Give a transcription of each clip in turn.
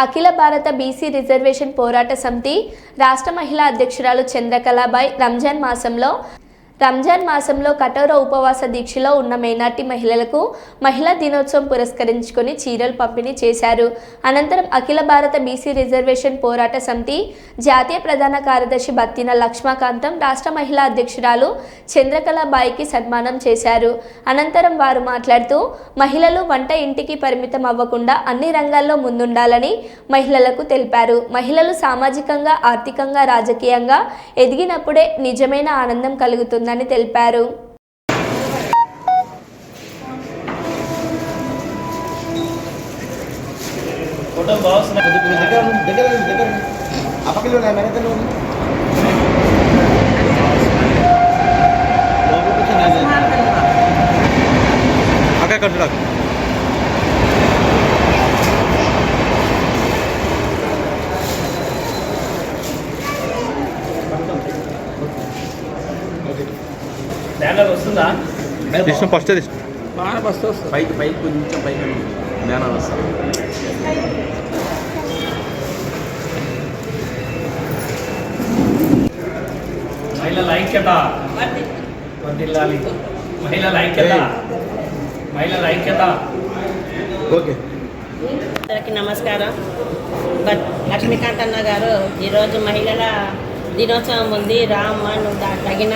అఖిల భారత BC reservation పోరాట సమితి రాష్ట్ర మహిళా అధ్యక్షురాలు చంద్రకళాబాయ్ రంజాన్ మాసంలో రంజాన్ మాసంలో కఠోర ఉపవాస దీక్షలో ఉన్న మైనార్టీ మహిళలకు మహిళా దినోత్సవం పురస్కరించుకొని చీరలు పంపిణీ చేశారు. అనంతరం అఖిల భారత బీసీ రిజర్వేషన్ పోరాట సమితి జాతీయ ప్రధాన కార్యదర్శి బత్తిన లక్ష్మాకాంతం రాష్ట్ర మహిళా అధ్యక్షురాలు చంద్రకళాబాయికి సన్మానం చేశారు. అనంతరం వారు మాట్లాడుతూ మహిళలు వంట ఇంటికి పరిమితం అవ్వకుండా అన్ని రంగాల్లో ముందుండాలని మహిళలకు తెలిపారు. మహిళలు సామాజికంగా ఆర్థికంగా రాజకీయంగా ఎదిగినప్పుడే నిజమైన ఆనందం కలుగుతుంది కలుగుతుందని తెలిపారు. ఫోటో బాగున్నాయి దగ్గర దగ్గర ఆ పక్కన బ్యానర్ వస్తుందా? తీసిన ఫస్ట్ తీసిన పైకి పైకి కొంచెం పైకి బ్యానర్ వస్తుంది. మహిళల ఐక్యత. వర్ధిల్లాలి మహిళల ఐక్యత. మహిళల ఐక్యత. ఓకే. అందరికీ నమస్కారం. బట్ లక్ష్మీకాంత్ అన్న గారు ఈరోజు మహిళల దినోత్సవం ఉంది. రామ్మ నువ్వు తగిన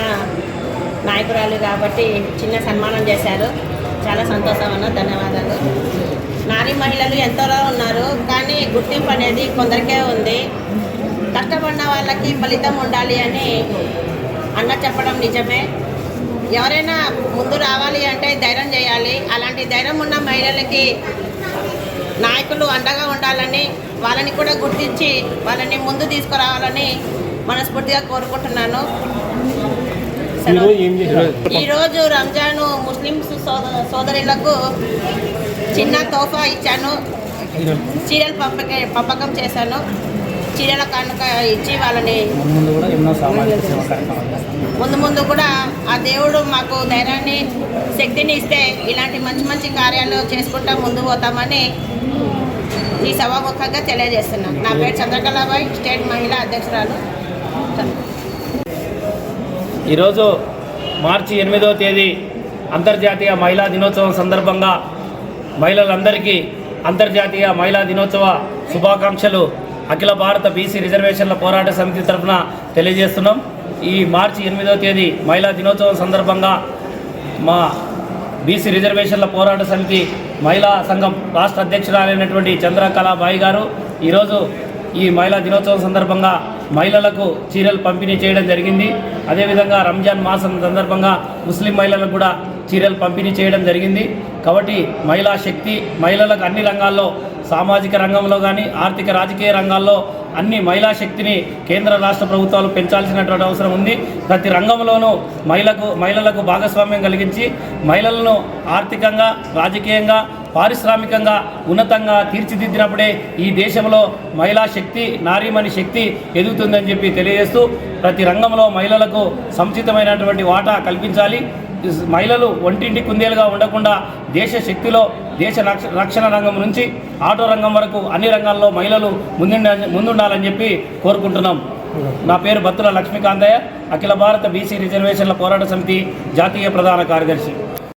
నాయకురాలు కాబట్టి చిన్న సన్మానం చేశారు. చాలా సంతోషం అన్న ధన్యవాదాలు. నారీ మహిళలు ఎంతలో ఉన్నారు కానీ గుర్తింపు అనేది కొందరికే ఉంది. కష్టపడిన వాళ్ళకి ఫలితం ఉండాలి అని అన్న చెప్పడం నిజమే. ఎవరైనా ముందు రావాలి అంటే ధైర్యం చేయాలి. అలాంటి ధైర్యం ఉన్న మహిళలకి నాయకులు అండగా ఉండాలని వాళ్ళని కూడా గుర్తించి వాళ్ళని ముందు తీసుకురావాలని మనస్ఫూర్తిగా కోరుకుంటున్నాను. ఈరోజు రంజాను ముస్లిమ్స్ సోద సోదరులకు చిన్న తోఫా ఇచ్చాను. చీరలు పంపక పంపకం చేశాను. చీరల కానుక ఇచ్చి వాళ్ళని ముందు ముందు కూడా ఆ దేవుడు మాకు ధైర్యాన్ని శక్తిని ఇస్తే ఇలాంటి మంచి మంచి కార్యాలు చేసుకుంటా ముందు పోతామని ఈ సభాముఖంగా తెలియజేస్తున్నాను. నా పేరు చంద్రకళాబాయ్ స్టేట్ మహిళా అధ్యక్షురాలు. ఈరోజు మార్చి ఎనిమిదవ తేదీ అంతర్జాతీయ మహిళా దినోత్సవం సందర్భంగా మహిళలందరికీ అంతర్జాతీయ మహిళా దినోత్సవ శుభాకాంక్షలు. అఖిల భారత బీసీ రిజర్వేషన్ల పోరాట సమితి తరఫున తెలియజేస్తున్నాం. ఈ మార్చి ఎనిమిదవ తేదీ మహిళా దినోత్సవం సందర్భంగా మా బీసీ రిజర్వేషన్ల పోరాట సమితి మహిళా సంఘం రాష్ట్ర అధ్యక్షురాలైనటువంటి చంద్రకళాబాయి గారు ఈరోజు ఈ మహిళా దినోత్సవం సందర్భంగా మహిళలకు చీరలు పంపిణీ చేయడం జరిగింది. అదేవిధంగా రంజాన్ మాసం సందర్భంగా ముస్లిం మహిళలకు కూడా చీరలు పంపిణీ చేయడం జరిగింది. కాబట్టి మహిళా శక్తి మహిళలకు అన్ని రంగాల్లో సామాజిక రంగంలో కానీ ఆర్థిక రాజకీయ రంగాల్లో అన్ని మహిళా శక్తిని కేంద్ర రాష్ట్ర ప్రభుత్వాలు పెంచాల్సినటువంటి అవసరం ఉంది. ప్రతి రంగంలోనూ మహిళకు మహిళలకు భాగస్వామ్యం కలిగించి మహిళలను ఆర్థికంగా రాజకీయంగా పారిశ్రామికంగా ఉన్నతంగా తీర్చిదిద్దినప్పుడే ఈ దేశంలో మహిళా శక్తి నారీమణి శక్తి ఎదుగుతుందని చెప్పి తెలియజేస్తూ ప్రతి రంగంలో మహిళలకు సముచితమైనటువంటి వాటా కల్పించాలి. మహిళలు ఒంటింటి కుందేలుగా ఉండకుండా దేశ శక్తిలో దేశ రక్ష- రక్షణ రంగం నుంచి ఆటో రంగం వరకు అన్ని రంగాల్లో మహిళలు ముందుండ ముందుండాలని చెప్పి కోరుకుంటున్నాం. నా పేరు బత్తుల లక్ష్మీకాంతయ్య. అఖిల భారత బీసీ రిజర్వేషన్ల పోరాట సమితి జాతీయ ప్రధాన కార్యదర్శి.